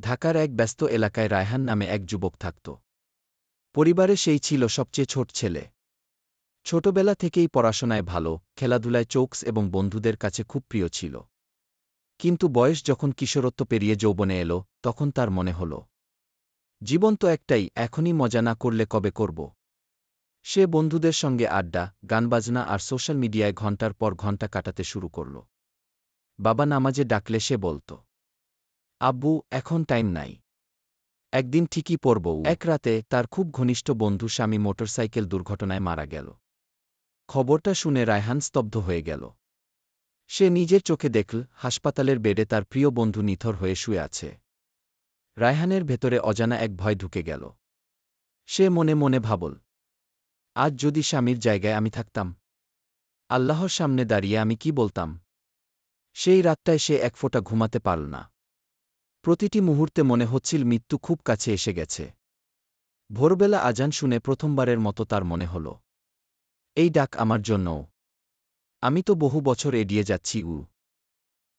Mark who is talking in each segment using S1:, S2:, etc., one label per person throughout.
S1: ঢাকার এক ব্যস্ত এলাকায় রায়হান নামে এক যুবক থাকত। পরিবারে সেই ছিল সবচেয়ে ছোট ছেলে। ছোটবেলা থেকেই পড়াশোনায় ভালো, খেলাধুলায় চোকস এবং বন্ধুদের কাছে খুব প্রিয় ছিল। কিন্তু বয়স যখন কিশোরত্ব পেরিয়ে যৌবনে এলো, তখন তার মনে হল, জীবন তো একটাই, এখনই মজা না করলে কবে করব? সে বন্ধুদের সঙ্গে আড্ডা গানবাজনা আর সোশ্যাল মিডিয়ায় ঘণ্টার পর ঘণ্টা কাটাতে শুরু করল। বাবা নামাজে ডাকলে সে বলত আব্বু, এখন টাইম নাই। একদিন ঠিকই পড়ব। এক রাতে তার খুব ঘনিষ্ঠ বন্ধু স্বামী মোটরসাইকেল দুর্ঘটনায় মারা গেল। খবরটা শুনে রায়হান স্তব্ধ হয়ে গেল। সে নিজের চোখে দেখল, হাসপাতালের বেডে তার প্রিয় বন্ধু নিথর হয়ে শুয়ে আছে। রায়হানের ভেতরে অজানা এক ভয় ঢুকে গেল। সে মনে মনে ভাবল, আজ যদি স্বামীর জায়গায় আমি থাকতাম, আল্লাহর সামনে দাঁড়িয়ে আমি কি বলতাম? সেই রাতটায় সে এক ফোঁটা ঘুমাতে পারল না। প্রতিটি মুহূর্তে মনে হচ্ছিল মৃত্যু খুব কাছে এসে গেছে। ভোরবেলা আজান শুনে প্রথমবারের মতো তার মনে হল, এই ডাক আমার জন্যও। আমি তো বহু বছর এড়িয়ে যাচ্ছি, উ।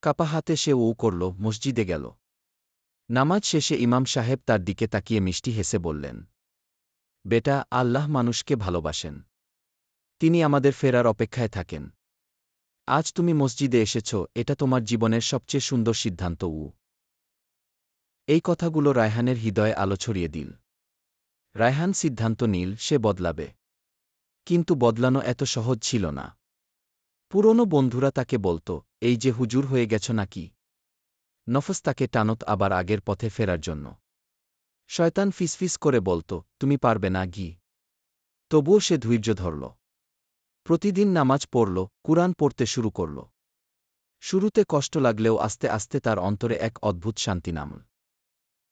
S1: কাপা হাতে সে ও করল, মসজিদে গেল। নামাজ শেষে ইমাম সাহেব তার দিকে তাকিয়ে মিষ্টি হেসে বললেন, বেটা, আল্লাহ মানুষকে ভালোবাসেন। তিনি আমাদের ফেরার অপেক্ষায় থাকেন। আজ তুমি মসজিদে এসেছ, এটা তোমার জীবনের সবচেয়ে সুন্দর সিদ্ধান্ত, উ। এই কথাগুলো রায়হানের হৃদয়ে আলো ছড়িয়ে দিল। রায়হান সিদ্ধান্ত নীল, সে বদলাবে। কিন্তু বদলানো এত সহজ ছিল না। পুরনো বন্ধুরা তাকে বলত, এই যে হুজুর হয়ে গেছ নাকি? নফস তাকে টানত আবার আগের পথে ফেরার জন্য। শয়তান ফিসফিস করে বলত, তুমি পারবে না গি তবুও সে ধৈর্য ধরল। প্রতিদিন নামাজ পড়ল, কুরআন পড়তে শুরু করল। শুরুতে কষ্ট লাগলেও আস্তে আস্তে তার অন্তরে এক অদ্ভুত শান্তি নামল।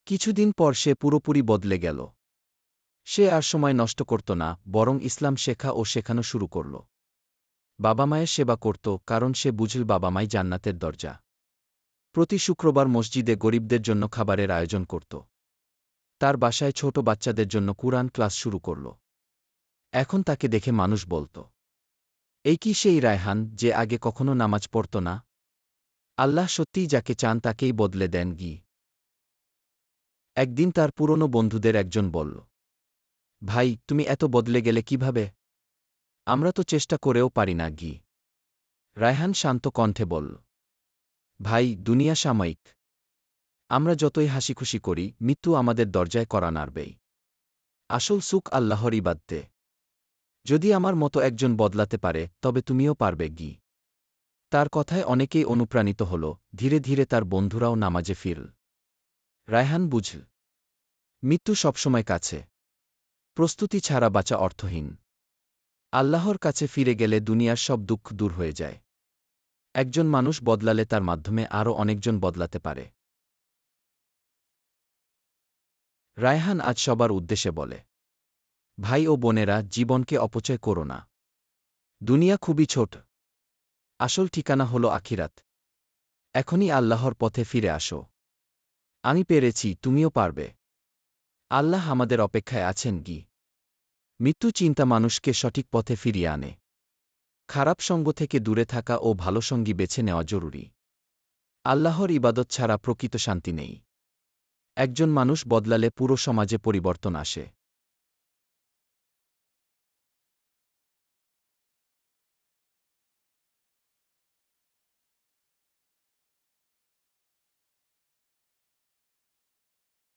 S1: কিছুদিন পর সে পুরোপুরি বদলে গেল। সে আর সময় নষ্ট করত না, বরং ইসলাম শেখা ও শেখানো শুরু করল। বাবা মায়ের সেবা করত, কারণ সে বুঝল বাবা মাই জান্নাতের দরজা। প্রতি শুক্রবার মসজিদে গরিবদের জন্য খাবারের আয়োজন করত। তার বাসায় ছোট বাচ্চাদের জন্য কুরআন ক্লাস শুরু করল। এখন তাকে দেখে মানুষ বলত, এই কি সেই রায়হান যে আগে কখনো নামাজ পড়ত না? আল্লাহ সত্যিই যাকে চান তাকেই বদলে দেন গি। একদিন তার পুরনো বন্ধুদের একজন বলল, ভাই, তুমি এত বদলে গেলে কীভাবে? আমরা তো চেষ্টা করেও পারি না, গি। রায়হান শান্ত কণ্ঠে বলল, ভাই, দুনিয়া সাময়িক। আমরা যতই হাসিখুশি করি, মৃত্যু আমাদের দরজায় করা নাড়বেই আসল সুখ আল্লাহর ইবাদ্দে যদি আমার মতো একজন বদলাতে পারে, তবে তুমিও পারবে, গি। তার কথায় অনেকেই অনুপ্রাণিত হল, ধীরে ধীরে তার বন্ধুরাও নামাজে ফিরল। রায়হান বুঝল মৃত্যু সবসময় কাছে। প্রস্তুতি ছাড়া বাঁচা অর্থহীন। আল্লাহর কাছে ফিরে গেলে দুনিয়ার সব দুঃখ দূর হয়ে যায়। একজন মানুষ বদলালে তার মাধ্যমে আরও অনেকজন বদলাতে পারে। রায়হান আজ সবার উদ্দেশ্যে বলে, ভাই ও বোনেরা, জীবনকে অপচয় করো না। দুনিয়া খুবই ছোট। আসল ঠিকানা হল আখিরাত। এখনই আল্লাহর পথে ফিরে আসো। আমি পেরেছি, তুমিও পারবে। আল্লাহ আমাদের অপেক্ষায় আছেন কি মৃত্যু চিন্তা মানুষকে সঠিক পথে ফিরিয়ে আনে। খারাপ সঙ্গ থেকে দূরে থাকা ও ভালো সঙ্গী বেছে নেওয়া জরুরি। আল্লাহর ইবাদত ছাড়া প্রকৃত শান্তি নেই। একজন মানুষ বদলালে পুরো সমাজে পরিবর্তন আসে।